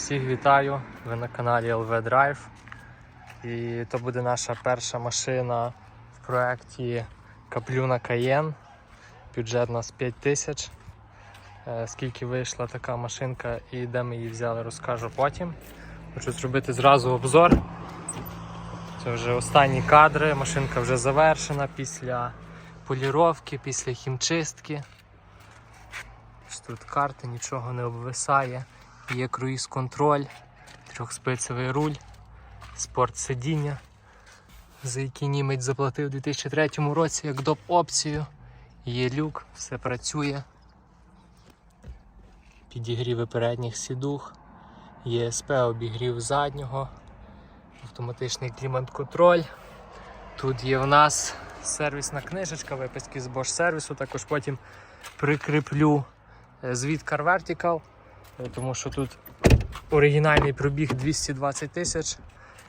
Всіх вітаю! Ви на каналі LV Drive. І то буде наша перша машина в проєкті Каплюна Cayenne. Бюджет у нас 5 тисяч. Е, Скільки вийшла така машинка і де ми її взяли, розкажу потім. Хочу зробити зразу обзор. Це вже останні кадри. Машинка вже завершена після поліровки, після хімчистки. Тут карти, нічого не обвисає. Є круїз контроль, трьохспицевий руль, спорт сидіння, за який німець заплатив у 2003 році як доп опцію. Є люк, все працює. Підігріви передніх сідух, ЄСП обігрів заднього, автоматичний клімат-контроль. Тут є в нас сервісна книжечка, виписки з Bosch сервісу, також потім прикріплю е, звіт Car Vertical, тому що тут оригінальний пробіг 220 тисяч.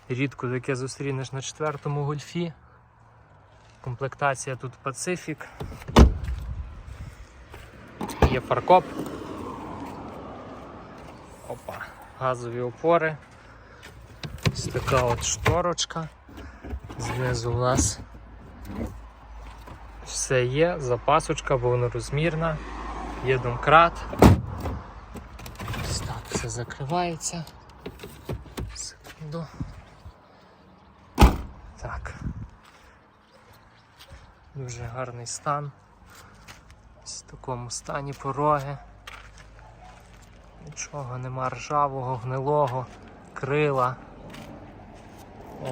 Рідко таке зустрінеш на четвертому гольфі. Комплектація тут Pacific. Є фаркоп. Опа, газові опори. Ось така от шторочка. Знизу у нас все є, запасочка повнорозмірна, є домкрат. Все закривається. Секунду. Так. Дуже гарний стан. В такому стані пороги. Нічого нема ржавого, гнилого, крила.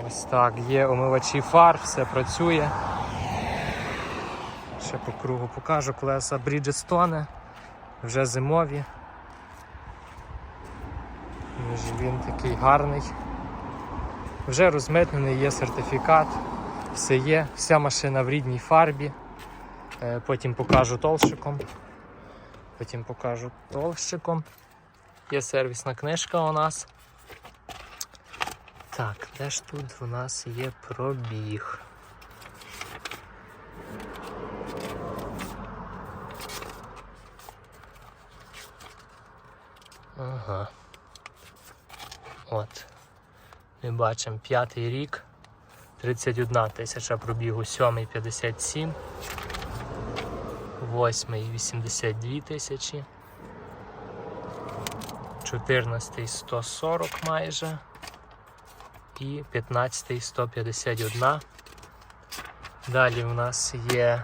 Ось так, є омивачі фар, все працює. Ще по кругу покажу колеса Bridgestone, вже зимові. Він такий гарний. Вже розмитнений, є сертифікат, все є, вся машина в рідній фарбі. Е, Потім покажу толщиком. Потім покажу толщиком. Є сервісна книжка у нас. Так, де ж тут у нас є пробіг? Ага. От. Ми бачимо п'ятий рік. 31 тисяча пробігу, сьомий 57, восьмий 82 тисячі, 14 140 майже і 15 151. Далі у нас є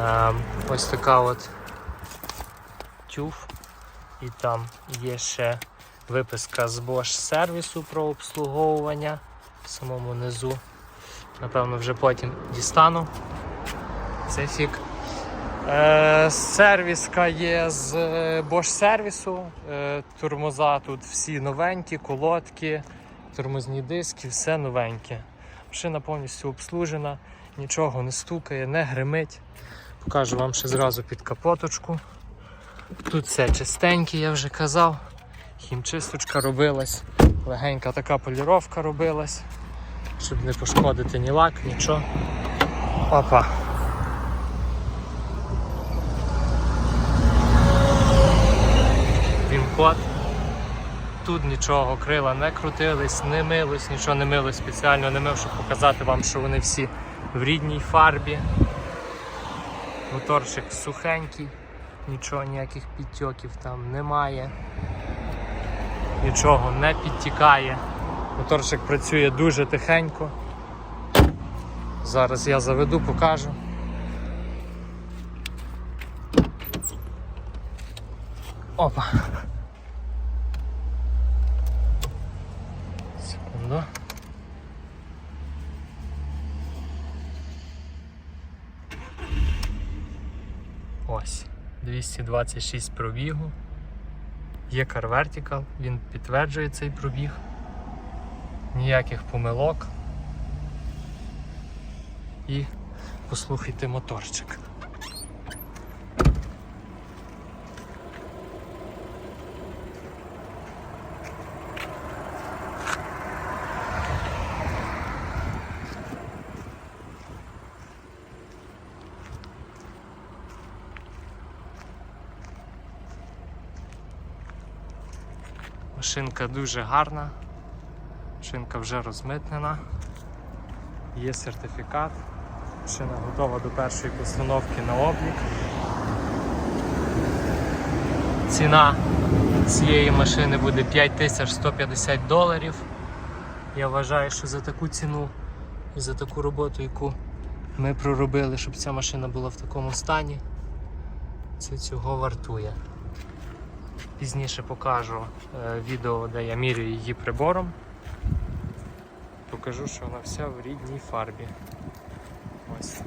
е, ось така от тюф, і там є ще виписка з Bosch сервісу про обслуговування в самому низу. Напевно, вже потім дістану. Це фік. Е, сервіска є з е, Bosch сервісу. Е, тормоза тут всі новенькі, колодки, тормозні диски, все новеньке. Машина повністю обслужена, нічого не стукає, не гримить. Покажу вам ще зразу під капоточку. Тут все чистеньке, я вже казав. Хімчисточка робилась, легенька така поліровка робилась, щоб не пошкодити ні лак, нічого. Опа. Він-код. Тут нічого, крила не крутились, не милось, нічого не милось спеціально, не мив, щоб показати вам, що вони всі в рідній фарбі. Моторчик сухенький, нічого, ніяких підтьоків там немає. Нічого не підтікає. Моторчик працює дуже тихенько. Зараз я заведу, покажу. Опа. Секунду. Ось, 226 пробігу. Є Car Vertical, він підтверджує цей пробіг. Ніяких помилок. І послухайте моторчик. Машинка дуже гарна. Машинка вже розмитнена. Є сертифікат. Машина готова до першої постановки на облік. Ціна цієї машини буде 5150 доларів. Я вважаю, що за таку ціну і за таку роботу, яку ми проробили, щоб ця машина була в такому стані, це цього вартує. Пізніше покажу е, відео, де я міряю її прибором. Покажу, що вона вся в рідній фарбі. Ось.